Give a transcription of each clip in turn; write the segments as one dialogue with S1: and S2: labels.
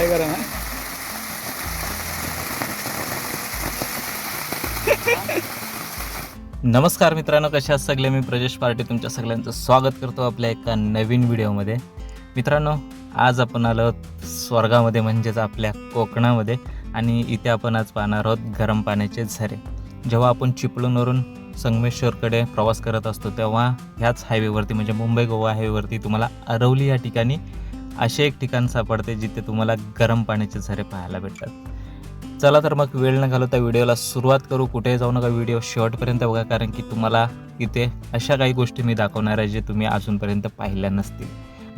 S1: काय करा ना?
S2: नमस्कार मित्रांनो कशा सगळे? मी प्रजेश पार्टी तुमच्या सगळ्यांचं स्वागत करतो आपल्या एका नवीन व्हिडिओमध्ये. मित्रांनो आज आपण आलो आहोत स्वर्गामध्ये म्हणजेच आपल्या कोकणामध्ये आणि इथे आपण आज पाहणार आहोत गरम पाण्याचे झरे. जेव्हा आपण चिपळूणवरून संगमेश्वरकडे प्रवास करत असतो तेव्हा ह्याच हायवेवरती म्हणजे मुंबई गोवा हायवेवरती तुम्हाला अरवली या ठिकाणी असे एक ठिकाण सापडते जिथे तुम्हाला गरम पाण्याचे झरे पाहायला भेटतात. चला तर मग वेळ न घालवता व्हिडिओला सुरुवात करू. कुठेही जाऊ नका व्हिडिओ शेवटपर्यंत बघा कारण की तुम्हाला इथे अशा काही गोष्टी मी दाखवणार आहे जे तुम्ही अजूनपर्यंत पाहिल्या नसतील.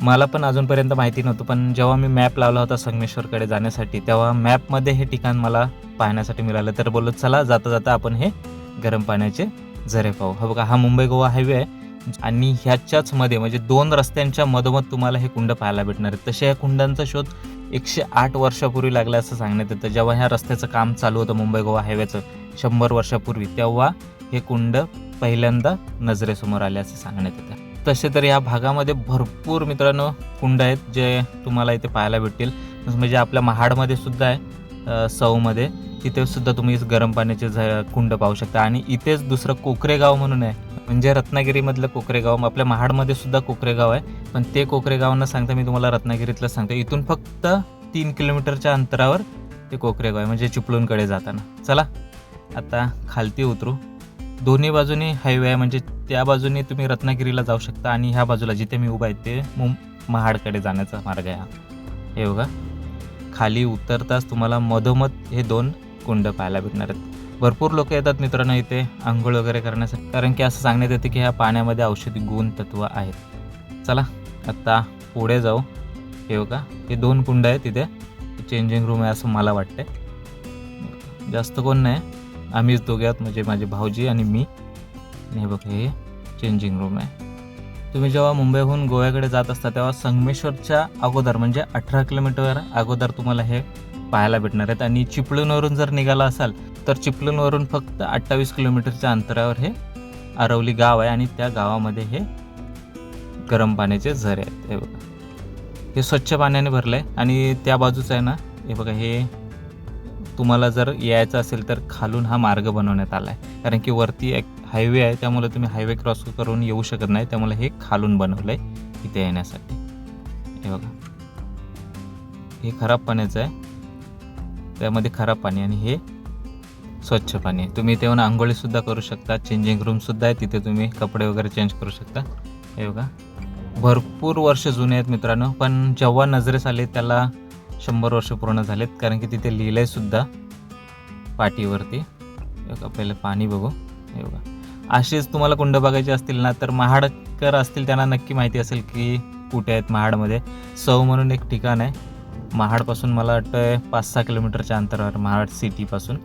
S2: मला पण अजूनपर्यंत माहिती नव्हतं पण जेव्हा मी मॅप लावला होता संगमेश्वरकडे जाण्यासाठी तेव्हा मॅपमध्ये हे ठिकाण मला पाहण्यासाठी मिळालं. तर बोललो चला जाता जाता आपण हे गरम पाण्याचे झरे पाहू. हा बघा हा मुंबई गोवा हायवे आहे. आणि ह्याच्याच मध्ये म्हणजे दोन रस्त्यांच्या मधोमध तुम्हाला हे कुंड पाहायला भेटणार आहे तसे या कुंडांचा शोध एकशे आठ वर्षापूर्वी लागला असं सांगण्यात येतं. जेव्हा ह्या रस्त्याचं काम चालू होतं मुंबई गोवा हायवेचं शंभर वर्षापूर्वी तेव्हा हे कुंड पहिल्यांदा नजरेसमोर आले असं सांगण्यात येतं. तसे तर या भागामध्ये भरपूर मित्रांनो कुंड आहेत जे तुम्हाला इथे पाहायला भेटतील. म्हणजे आपल्या महाडमध्ये सुद्धा आहे सौमध्ये. तिथे सुद्धा तुम्ही गरम पाण्याचे झ कुंड पाहू शकता. आणि इथेच दुसरं कोकरेगाव म्हणून आहे. म्हणजे रत्नागिरीमधलं कोकरेगाव आपल्या महाडमध्ये सुद्धा कोकरेगाव आहे. पण ते कोकरेगाव न सांगता मी तुम्हाला रत्नागिरीतलं सांगतो. इथून फक्त तीन किलोमीटरच्या अंतरावर ते कोकरेगाव आहे म्हणजे चिपळूणकडे जाताना. चला आता खालती उतरू. दोन्ही बाजूनी हायवे आहे म्हणजे त्या बाजूने तुम्ही रत्नागिरीला जाऊ शकता आणि ह्या बाजूला जिथे मी उभा आहे ते मुं महाडकडे जाण्याचा मार्ग आहे हा. हे बघा खाली उतरताच तुम्हाला मधोमध हे दोन कुंड पाहायला भेटणार आहेत. भरपूर लोक येतात मित्रांनो इथे आंघोळ वगैरे करण्यासाठी. कारण की असं सांगण्यात येते की ह्या पाण्यामध्ये औषधी गुण तत्व आहेत. चला आत्ता पुढे जाऊ. हे बघा हे दोन कुंड आहेत तिथे चेंजिंग रूम आहे असं मला वाटतंय. जास्त कोण नाही. आम्हीच दोघे आहोत म्हणजे माझे भाऊजी आणि मी. आणि हे बघ हे चेंजिंग रूम आहे. तुम्ही जेव्हा मुंबईहून गोव्याकडे जात असता तेव्हा संगमेश्वरच्या अगोदर म्हणजे अठरा किलोमीटर अगोदर तुम्हाला हे पाहायला भेटणार आहेत. आणि चिपळूणवरून जर निघाला असाल तर चिपळूणवरून फक्त अठ्ठावीस किलोमीटरच्या अंतरावर हे आरवली गाव आहे आणि त्या गावामध्ये हे गरम पाण्याचे झरे आहेत. हे बघा. हे स्वच्छ पाण्याने भरलं आहे आणि त्या बाजूचं आहे ना हे बघा हे तुम्हाला जर यायचं असेल तर खालून हा मार्ग बनवण्यात आला आहे कारण की वरती एक हायवे आहे त्यामुळे तुम्ही हायवे क्रॉस करून येऊ शकत नाही त्यामुळे हे खालून बनवलं आहे इथे येण्यासाठी. हे बघा. हे खराब पाण्याचं आहे. त्यामध्ये खराब पाणी आणि हे स्वच्छ पाणी तुम्ही इथे येऊन आंघोळीसुद्धा करू शकता चेंजिंग रूमसुद्धा आहे तिथे तुम्ही कपडे वगैरे चेंज करू शकता. हे बघा. भरपूर वर्ष जुने आहेत मित्रांनो पण जेव्हा नजरेस आले त्याला शंभर वर्ष पूर्ण झालेत कारण की तिथे लिहिलं आहे सुद्धा पाटीवरती बघा पहिले पाणी बघू. हे बघा. असेच तुम्हाला कुंड बघायचे असतील ना तर महाडकर असतील त्यांना नक्की माहिती असेल की कुठे आहेत महाडमध्ये. सौ म्हणून एक ठिकाण आहे. महाडपासून मला वाटतं पाच सहा किलोमीटरच्या अंतरावर महाड सिटीपासून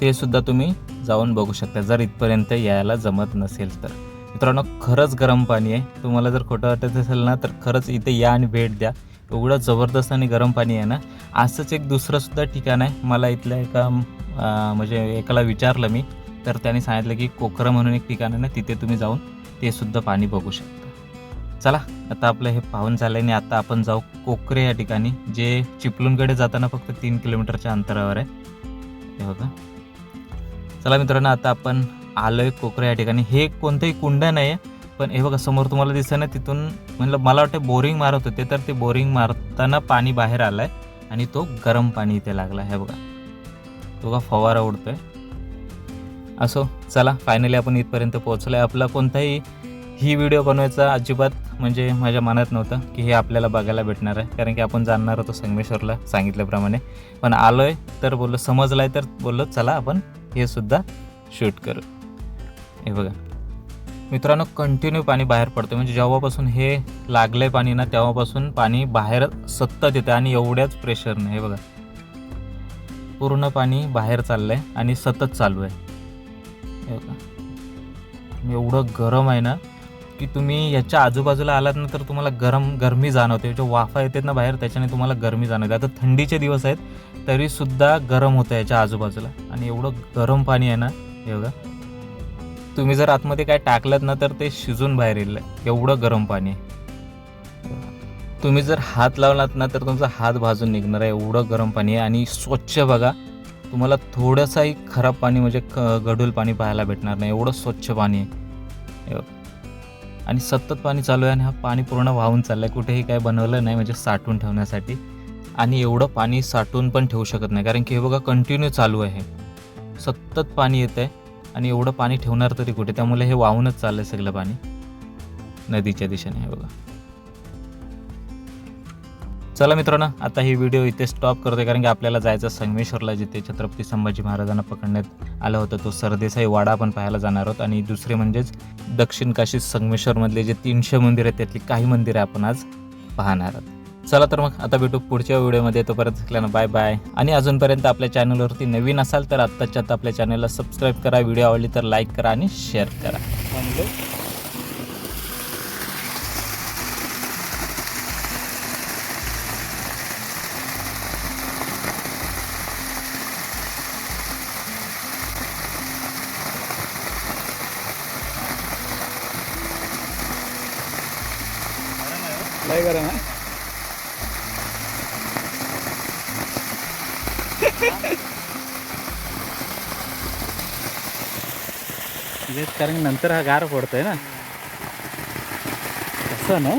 S2: ते सुद्धा तुम्ही जाऊन बघू शकता. जर इथपर्यंत यायला जमत नसेल तर. मित्रांनो खरंच गरम पाणी आहे. तुम्हाला जर खोटं वाटत असेल ना तर खरंच इथे या आणि भेट द्या. एवढं जबरदस्त आणि गरम पाणी आहे ना. असंच एक दुसरं सुद्धा ठिकाण आहे. मला इथल्या एका म्हणजे एकाला विचारलं मी. तर त्याने सांगितलं की कोकरं म्हणून एक ठिकाण आहे ना तिथे तुम्ही जाऊन ते सुद्धा पाणी बघू शकता. चला आता आपलं हे पाहून झालं आणि आता आपण जाऊ कोकरे या ठिकाणी जे चिपलूनकडे जाताना फक्त तीन किलोमीटरच्या अंतरावर आहे. हे बघा. चला मित्रांनो आता आपण आलोय कोकरा या ठिकाणी. हे कोणतंही कुंड नाही आहे पण हे बघा समोर तुम्हाला दिसतं ना तिथून म्हणलं मला वाटतं बोरिंग मारत होते तर ते बोरिंग मारताना पाणी बाहेर आलं आहे आणि तो गरम पाणी इथे लागला हे बघा. तो का फवारा उडतोय. असो चला फायनली आपण इथपर्यंत पोहोचलो आहे आपला कोणताही ही व्हिडिओ बनवायचा अजिबात म्हणजे माझ्या मनात नव्हतं की हे आपल्याला बघायला भेटणार आहे. कारण की आपण जाणणार होतो संगमेश्वरला सांगितल्याप्रमाणे. पण आलो आहे तर बोललो समजलं आहे तर बोललो चला आपण हे सुद्धा शूट करू. हे बघा. मित्रांनो कंटिन्यू पाणी बाहेर पडतं म्हणजे जेव्हापासून हे लागलंय पाणी ना तेव्हापासून पाणी बाहेर सतत येतं आणि एवढ्याच प्रेशरनं हे बघा. पूर्ण पाणी बाहेर चाललंय आणि सतत चालू आहे. हे बघा. एवढं गरम आहे ना की तुम्ही याच्या आजूबाजूला आलात ना तर तुम्हाला गरम गरमी जाणवते. जे वाफा येतात ना बाहेर त्याच्याने तुम्हाला गरमी जाणवते. आता थंडीचे दिवस आहेत तरीसुद्धा गरम होतं याच्या आजूबाजूला. आणि एवढं गरम पाणी आहे ना हे बघा. तुम्ही जर आतमध्ये काय टाकलं ना तर ते शिजून बाहेर येईल. एवढं गरम पाणी आहे. तुम्ही जर हात लावलात ना तर तुमचा हात भाजून निघणार आहे. एवढं गरम पाणी आहे. आणि स्वच्छ बघा तुम्हाला थोडंसंही खराब पाणी म्हणजे क गढूल पाणी पाहायला भेटणार नाही. एवढं स्वच्छ पाणी आहे. आणि सतत पाणी चालू आहे आणि हा पाणी पूर्ण वाहून चाललं आहे कुठेही काय बनवलं नाही म्हणजे साठवून ठेवण्यासाठी. आणि एवढं पाणी साठवून पण ठेवू शकत नाही. कारण की हे बघा कंटिन्यू चालू आहे. सतत पाणी येत आहे आणि एवढं पाणी ठेवणार तरी कुठे? त्यामुळे हे वाहूनच चाललं आहे सगळं पाणी. नदीच्या दिशेने हे बघा. चला मित्रांनो आता ही व्हिडिओ इथे स्टॉप करतोय. कारण की आपल्याला जायचं संगमेश्वरला जिथे छत्रपती संभाजी महाराजांना पकडण्यात आलं होतं. तो सरदेसाई वाडा आपण पाहायला जाणार आहोत. आणि दुसरे म्हणजेच दक्षिण काशी संगमेश्वरमधले जे तीनशे मंदिर आहेत त्यातली काही मंदिरं आपण आज पाहणार आहोत. चला तर मग आता भेटू पुढच्या व्हिडिओमध्ये. तोपर्यंत सगळ्यांना बाय बाय आणि अजूनपर्यंत आपल्या चॅनलवरती नवीन असाल तर आत्ताच्या आता आपल्या चॅनलला सबस्क्राईब करा. व्हिडिओ आवडली तर लाईक करा आणि शेअर करा.
S1: लय करा ना कारण नंतर हा गार पडतोय ना. तसं ना